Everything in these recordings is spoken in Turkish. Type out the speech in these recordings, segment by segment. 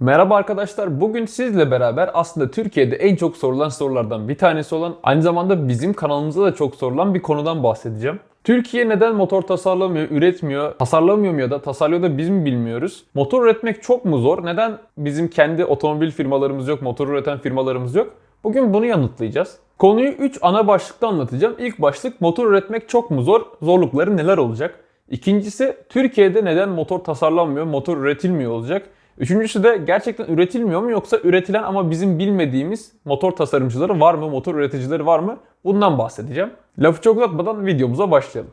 Merhaba arkadaşlar. Bugün sizle beraber aslında Türkiye'de en çok sorulan sorulardan bir tanesi olan aynı zamanda bizim kanalımızda da çok sorulan bir konudan bahsedeceğim. Türkiye neden motor tasarlamıyor, üretmiyor, tasarlamıyor mu ya da tasarlıyor da biz mi bilmiyoruz? Motor üretmek çok mu zor? Neden bizim kendi otomobil firmalarımız yok, motor üreten firmalarımız yok? Bugün bunu yanıtlayacağız. Konuyu 3 ana başlıkta anlatacağım. İlk başlık motor üretmek çok mu zor? Zorlukları neler olacak? İkincisi Türkiye'de neden motor tasarlanmıyor, motor üretilmiyor olacak. Üçüncüsü de gerçekten üretilmiyor mu yoksa üretilen ama bizim bilmediğimiz motor tasarımcıları var mı, motor üreticileri var mı? Bundan bahsedeceğim. Lafı çok uzatmadan videomuza başlayalım.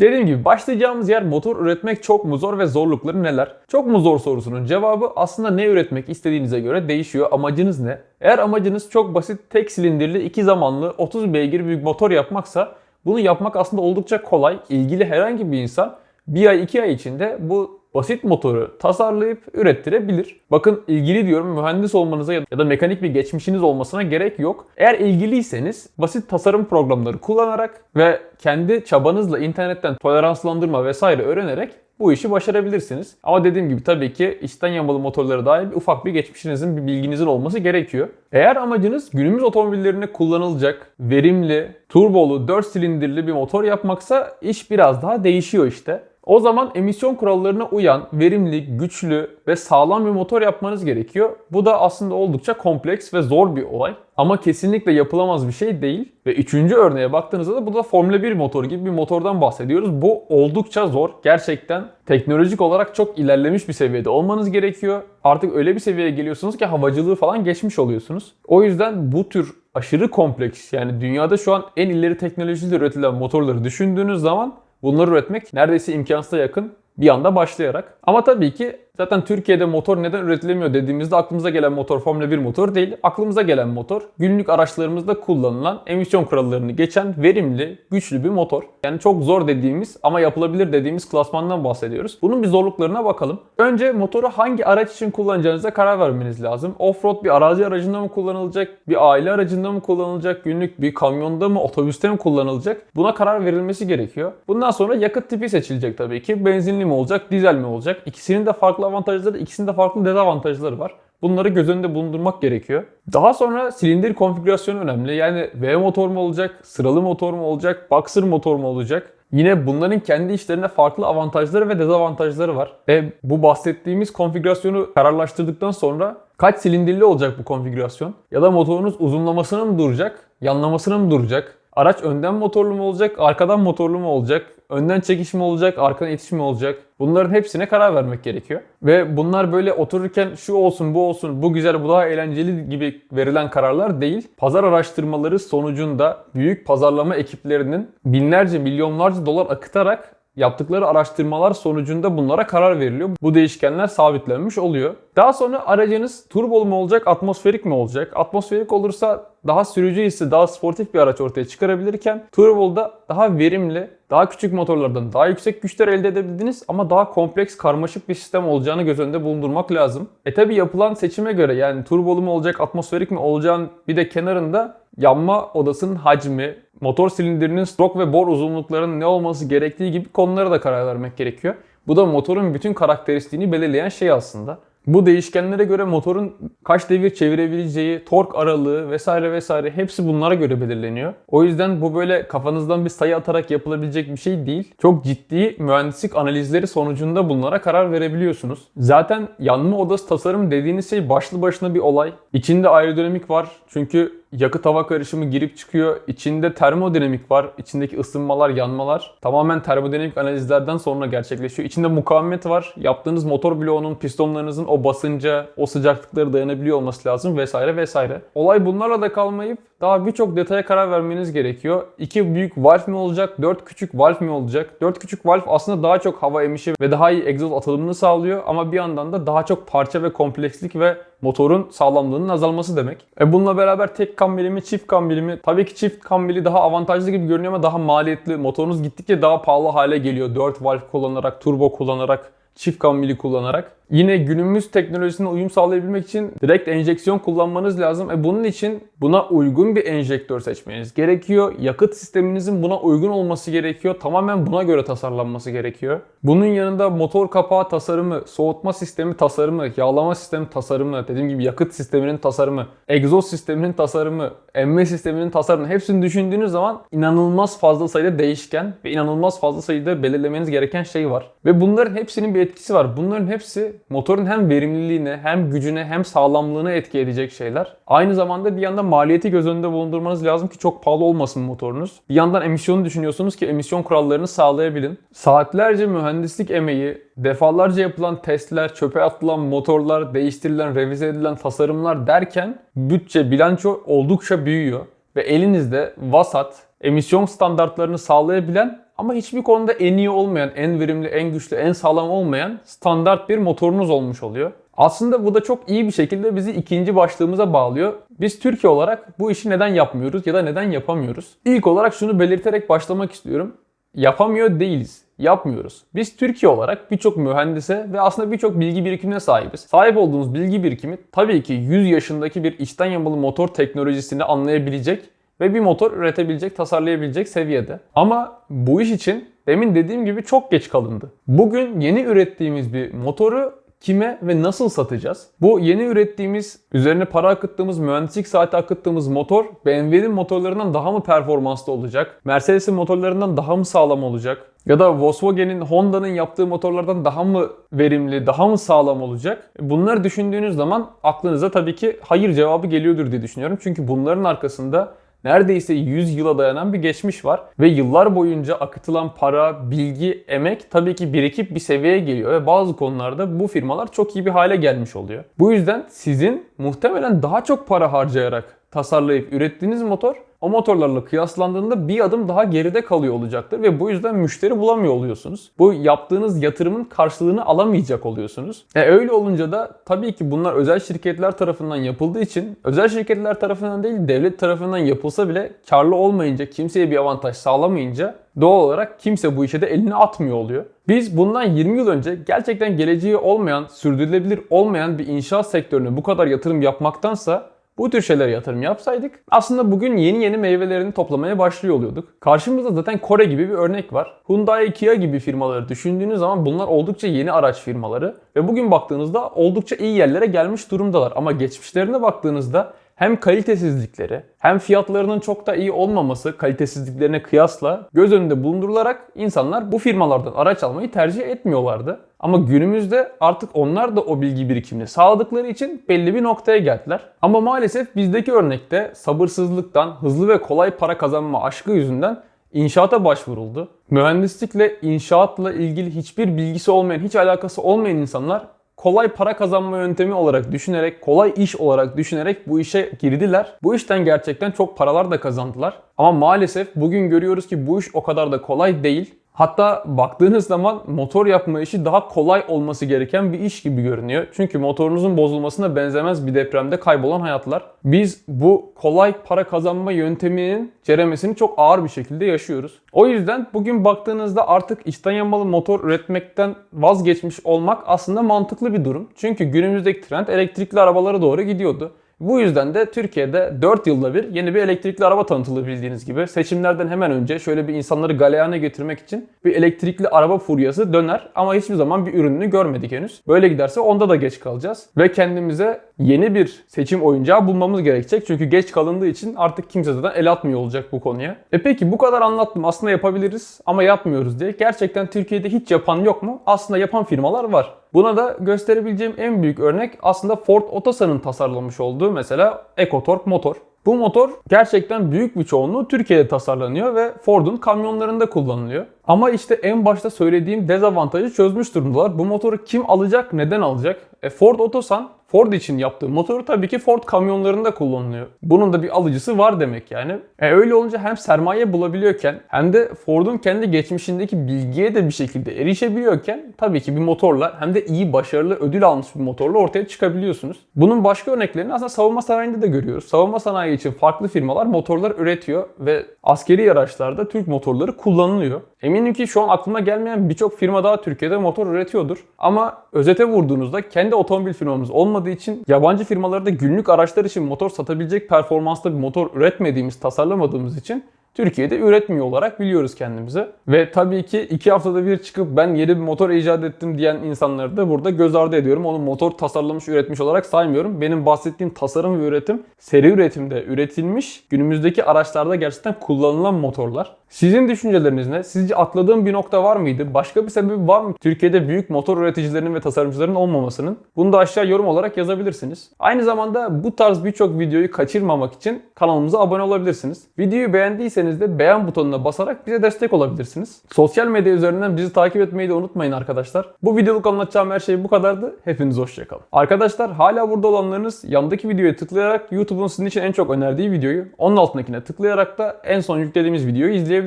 Dediğim gibi başlayacağımız yer motor üretmek çok mu zor ve zorlukları neler? Çok mu zor sorusunun cevabı aslında ne üretmek istediğinize göre değişiyor. Amacınız ne? Eğer amacınız çok basit tek silindirli iki zamanlı 30 beygir bir motor yapmaksa bunu yapmak aslında oldukça kolay. İlgili herhangi bir insan bir ay iki ay içinde bu basit motoru tasarlayıp ürettirebilir. Bakın ilgili diyorum mühendis olmanıza ya da mekanik bir geçmişiniz olmasına gerek yok. Eğer ilgiliyseniz basit tasarım programları kullanarak ve kendi çabanızla internetten toleranslandırma vesaire öğrenerek bu işi başarabilirsiniz. Ama dediğim gibi tabii ki içten yanmalı motorlara dair ufak bir geçmişinizin, bir bilginizin olması gerekiyor. Eğer amacınız günümüz otomobillerinde kullanılacak, verimli, turbolu, 4 silindirli bir motor yapmaksa iş biraz daha değişiyor işte. O zaman emisyon kurallarına uyan, verimli, güçlü ve sağlam bir motor yapmanız gerekiyor. Bu da aslında oldukça kompleks ve zor bir olay. Ama kesinlikle yapılamaz bir şey değil. Ve üçüncü örneğe baktığınızda da bu da Formula 1 motoru gibi bir motordan bahsediyoruz. Bu oldukça zor. Gerçekten teknolojik olarak çok ilerlemiş bir seviyede olmanız gerekiyor. Artık öyle bir seviyeye geliyorsunuz ki havacılığı falan geçmiş oluyorsunuz. O yüzden bu tür aşırı kompleks yani dünyada şu an en ileri teknolojiyle üretilen motorları düşündüğünüz zaman Bunları üretmek neredeyse imkansıza yakın bir anda başlayarak. Ama tabii ki zaten Türkiye'de motor neden üretilemiyor dediğimizde aklımıza gelen motor Formula 1 motor değil. Aklımıza gelen motor günlük araçlarımızda kullanılan emisyon kurallarını geçen verimli, güçlü bir motor. Yani çok zor dediğimiz ama yapılabilir dediğimiz klasmandan bahsediyoruz. Bunun bir zorluklarına bakalım. Önce motoru hangi araç için kullanacağınıza karar vermeniz lazım. Offroad bir arazi aracında mı kullanılacak, bir aile aracında mı kullanılacak, günlük bir kamyonda mı, otobüste mi kullanılacak? Buna karar verilmesi gerekiyor. Bundan sonra yakıt tipi seçilecek tabii ki. Benzinli mi olacak, dizel mi olacak? İkisinin de farklı avantajları, ikisinin de farklı dezavantajları var. Bunları göz önünde bulundurmak gerekiyor. Daha sonra silindir konfigürasyonu önemli. Yani V motor mu olacak, sıralı motor mu olacak, boxer motor mu olacak? Yine bunların kendi işlerinde farklı avantajları ve dezavantajları var. Ve bu bahsettiğimiz konfigürasyonu kararlaştırdıktan sonra kaç silindirli olacak bu konfigürasyon? Ya da motorunuz uzunlamasına mı duracak, yanlamasına mı duracak? Araç önden motorlu mu olacak, arkadan motorlu mu olacak? Önden çekiş mi olacak, arkadan itiş mi olacak? Bunların hepsine karar vermek gerekiyor. Ve bunlar böyle otururken şu olsun, bu olsun, bu güzel, bu daha eğlenceli gibi verilen kararlar değil. Pazar araştırmaları sonucunda büyük pazarlama ekiplerinin binlerce, milyonlarca dolar akıtarak yaptıkları araştırmalar sonucunda bunlara karar veriliyor. Bu değişkenler sabitlenmiş oluyor. Daha sonra aracınız turbolu mu olacak, atmosferik mi olacak? Atmosferik olursa daha sürücü hissi, daha sportif bir araç ortaya çıkarabilirken turboluda daha verimli, daha küçük motorlardan daha yüksek güçler elde edebildiniz ama daha kompleks, karmaşık bir sistem olacağını göz önünde bulundurmak lazım. E tabi yapılan seçime göre yani turbolu mu olacak, atmosferik mi olacağın bir de kenarında yanma odasının hacmi, motor silindirinin stroke ve bor uzunluklarının ne olması gerektiği gibi konulara da karar vermek gerekiyor. Bu da motorun bütün karakteristiğini belirleyen şey aslında. Bu değişkenlere göre motorun kaç devir çevirebileceği, tork aralığı vesaire vesaire hepsi bunlara göre belirleniyor. O yüzden bu böyle kafanızdan bir sayı atarak yapılabilecek bir şey değil. Çok ciddi mühendislik analizleri sonucunda bunlara karar verebiliyorsunuz. Zaten yanma odası tasarım dediğiniz şey başlı başına bir olay. İçinde aerodinamik var. Çünkü yakıt hava karışımı girip çıkıyor. İçinde termodinamik var. İçindeki ısınmalar, yanmalar tamamen termodinamik analizlerden sonra gerçekleşiyor. İçinde mukavemet var. Yaptığınız motor bloğunun, pistonlarınızın o basınca, o sıcaklıkları dayanabiliyor olması lazım vesaire vesaire. Olay bunlarla da kalmayıp daha birçok detaya karar vermeniz gerekiyor. İki büyük valve mi olacak, dört küçük valve mi olacak? Dört küçük valve aslında daha çok hava emişi ve daha iyi egzoz atılımını sağlıyor ama bir yandan da daha çok parça ve komplekslik ve motorun sağlamlığının azalması demek. E bununla beraber tek kambili mi çift kambili mi? Tabii ki çift kambili daha avantajlı gibi görünüyor ama daha maliyetli. Motorunuz gittikçe daha pahalı hale geliyor. 4 valve kullanarak, turbo kullanarak, çift kambili kullanarak. Yine günümüz teknolojisine uyum sağlayabilmek için direkt enjeksiyon kullanmanız lazım. E bunun için buna uygun bir enjektör seçmeniz gerekiyor. Yakıt sisteminizin buna uygun olması gerekiyor. Tamamen buna göre tasarlanması gerekiyor. Bunun yanında motor kapağı tasarımı, soğutma sistemi tasarımı, yağlama sistemi tasarımı, dediğim gibi yakıt sisteminin tasarımı, egzoz sisteminin tasarımı, emme sisteminin tasarımı hepsini düşündüğünüz zaman inanılmaz fazla sayıda değişken ve inanılmaz fazla sayıda belirlemeniz gereken şey var. Ve bunların hepsinin bir etkisi var. Bunların hepsi motorun hem verimliliğine hem gücüne hem sağlamlığına etki edecek şeyler. Aynı zamanda bir yandan maliyeti göz önünde bulundurmanız lazım ki çok pahalı olmasın motorunuz. Bir yandan emisyonu düşünüyorsunuz ki emisyon kurallarını sağlayabilin. Saatlerce mühendislik emeği, defalarca yapılan testler, çöpe atılan motorlar, değiştirilen, revize edilen tasarımlar derken bütçe, bilanço oldukça büyüyor. Ve elinizde vasat, emisyon standartlarını sağlayabilen ama hiçbir konuda en iyi olmayan, en verimli, en güçlü, en sağlam olmayan standart bir motorunuz olmuş oluyor. Aslında bu da çok iyi bir şekilde bizi ikinci başlığımıza bağlıyor. Biz Türkiye olarak bu işi neden yapmıyoruz ya da neden yapamıyoruz? İlk olarak şunu belirterek başlamak istiyorum. Yapamıyor değiliz. Yapmıyoruz. Biz Türkiye olarak birçok mühendise ve aslında birçok bilgi birikimine sahibiz. Sahip olduğumuz bilgi birikimi tabii ki 100 yaşındaki bir içten yanmalı motor teknolojisini anlayabilecek ve bir motor üretebilecek, tasarlayabilecek seviyede. Ama bu iş için demin dediğim gibi çok geç kalındı. Bugün yeni ürettiğimiz bir motoru kime ve nasıl satacağız? Bu yeni ürettiğimiz, üzerine para akıttığımız, mühendislik saati akıttığımız motor BMW'nin motorlarından daha mı performanslı olacak? Mercedes'in motorlarından daha mı sağlam olacak? Ya da Volkswagen'in, Honda'nın yaptığı motorlardan daha mı verimli, daha mı sağlam olacak? Bunları düşündüğünüz zaman aklınıza tabii ki hayır cevabı geliyordur diye düşünüyorum. Çünkü bunların arkasında neredeyse 100 yıla dayanan bir geçmiş var. Ve yıllar boyunca akıtılan para, bilgi, emek tabii ki birikip bir seviyeye geliyor. Ve bazı konularda bu firmalar çok iyi bir hale gelmiş oluyor. Bu yüzden sizin muhtemelen daha çok para harcayarak tasarlayıp ürettiğiniz motor o motorlarla kıyaslandığında bir adım daha geride kalıyor olacaktır ve bu yüzden müşteri bulamıyor oluyorsunuz. Bu yaptığınız yatırımın karşılığını alamayacak oluyorsunuz. E öyle olunca da tabii ki bunlar özel şirketler tarafından yapıldığı için özel şirketler tarafından değil devlet tarafından yapılsa bile karlı olmayınca kimseye bir avantaj sağlamayınca doğal olarak kimse bu işe de elini atmıyor oluyor. Biz bundan 20 yıl önce gerçekten geleceği olmayan, sürdürülebilir olmayan bir inşaat sektörüne bu kadar yatırım yapmaktansa bu tür şeylere yatırım yapsaydık aslında bugün yeni yeni meyvelerini toplamaya başlıyor oluyorduk. Karşımızda zaten Kore gibi bir örnek var. Hyundai, Kia gibi firmaları düşündüğünüz zaman bunlar oldukça yeni araç firmaları ve bugün baktığınızda oldukça iyi yerlere gelmiş durumdalar. Ama geçmişlerine baktığınızda hem kalitesizlikleri hem fiyatlarının çok da iyi olmaması kalitesizliklerine kıyasla göz önünde bulundurularak insanlar bu firmalardan araç almayı tercih etmiyorlardı. Ama günümüzde artık onlar da o bilgi birikimini sağladıkları için belli bir noktaya geldiler. Ama maalesef bizdeki örnekte sabırsızlıktan, hızlı ve kolay para kazanma aşkı yüzünden inşaata başvuruldu. Mühendislikle, inşaatla ilgili hiçbir bilgisi olmayan, hiç alakası olmayan insanlar kolay para kazanma yöntemi olarak düşünerek, kolay iş olarak düşünerek bu işe girdiler. Bu işten gerçekten çok paralar da kazandılar. Ama maalesef bugün görüyoruz ki bu iş o kadar da kolay değil. Hatta baktığınız zaman motor yapma işi daha kolay olması gereken bir iş gibi görünüyor. Çünkü motorunuzun bozulmasına benzemez bir depremde kaybolan hayatlar. Biz bu kolay para kazanma yönteminin ceremesini çok ağır bir şekilde yaşıyoruz. O yüzden bugün baktığınızda artık içten yanmalı motor üretmekten vazgeçmiş olmak aslında mantıklı bir durum. Çünkü günümüzdeki trend elektrikli arabalara doğru gidiyordu. Bu yüzden de Türkiye'de 4 yılda bir yeni bir elektrikli araba tanıtılır bildiğiniz gibi. Seçimlerden hemen önce şöyle bir insanları galeyana getirmek için bir elektrikli araba furyası döner ama hiçbir zaman bir ürününü görmedik henüz. Böyle giderse onda da geç kalacağız ve kendimize yeni bir seçim oyuncağı bulmamız gerekecek. Çünkü geç kalındığı için artık kimse zaten el atmıyor olacak bu konuya. E peki bu kadar anlattım aslında yapabiliriz ama yapmıyoruz diye. Gerçekten Türkiye'de hiç yapan yok mu? Aslında yapan firmalar var. Buna da gösterebileceğim en büyük örnek aslında Ford Otosan'ın tasarlamış olduğu mesela EcoTorque motor. Bu motor gerçekten büyük bir çoğunluğu Türkiye'de tasarlanıyor ve Ford'un kamyonlarında kullanılıyor. Ama işte en başta söylediğim dezavantajı çözmüş durumdalar. Bu motoru kim alacak, neden alacak? E Ford Otosan Ford için yaptığı motoru tabii ki Ford kamyonlarında kullanılıyor. Bunun da bir alıcısı var demek yani. E öyle olunca hem sermaye bulabiliyorken hem de Ford'un kendi geçmişindeki bilgiye de bir şekilde erişebiliyorken tabii ki bir motorla hem de iyi başarılı ödül almış bir motorla ortaya çıkabiliyorsunuz. Bunun başka örneklerini aslında savunma sanayinde de görüyoruz. Savunma sanayi için farklı firmalar motorlar üretiyor ve askeri araçlarda Türk motorları kullanılıyor. Eminim ki şu an aklıma gelmeyen birçok firma daha Türkiye'de motor üretiyordur. Ama özete vurduğunuzda kendi otomobil firmamız olmadığı için yabancı firmalarda günlük araçlar için motor satabilecek performansta bir motor üretmediğimiz, tasarlamadığımız için Türkiye'de üretmiyor olarak biliyoruz kendimizi. Ve tabii ki iki haftada bir çıkıp ben yeni bir motor icat ettim diyen insanları da burada göz ardı ediyorum. Onu motor tasarlamış, üretmiş olarak saymıyorum. Benim bahsettiğim tasarım ve üretim seri üretimde üretilmiş, günümüzdeki araçlarda gerçekten kullanılan motorlar. Sizin düşünceleriniz ne? Sizce atladığım bir nokta var mıydı? Başka bir sebebi var mı Türkiye'de büyük motor üreticilerinin ve tasarımcıların olmamasının? Bunu da aşağı yorum olarak yazabilirsiniz. Aynı zamanda bu tarz birçok videoyu kaçırmamak için kanalımıza abone olabilirsiniz. Videoyu beğendiyseniz de beğen butonuna basarak bize destek olabilirsiniz. Sosyal medya üzerinden bizi takip etmeyi de unutmayın arkadaşlar. Bu videoluk anlatacağım her şey bu kadardı. Hepiniz hoşçakalın. Arkadaşlar hala burada olanlarınız yandaki videoya tıklayarak YouTube'un sizin için en çok önerdiği videoyu onun altındakine tıklayarak da en son yüklediğimiz videoyu izleyebilirsiniz.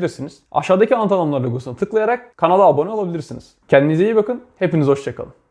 Aşağıdaki anahtar logosuna tıklayarak kanala abone olabilirsiniz. Kendinize iyi bakın. Hepiniz hoşçakalın.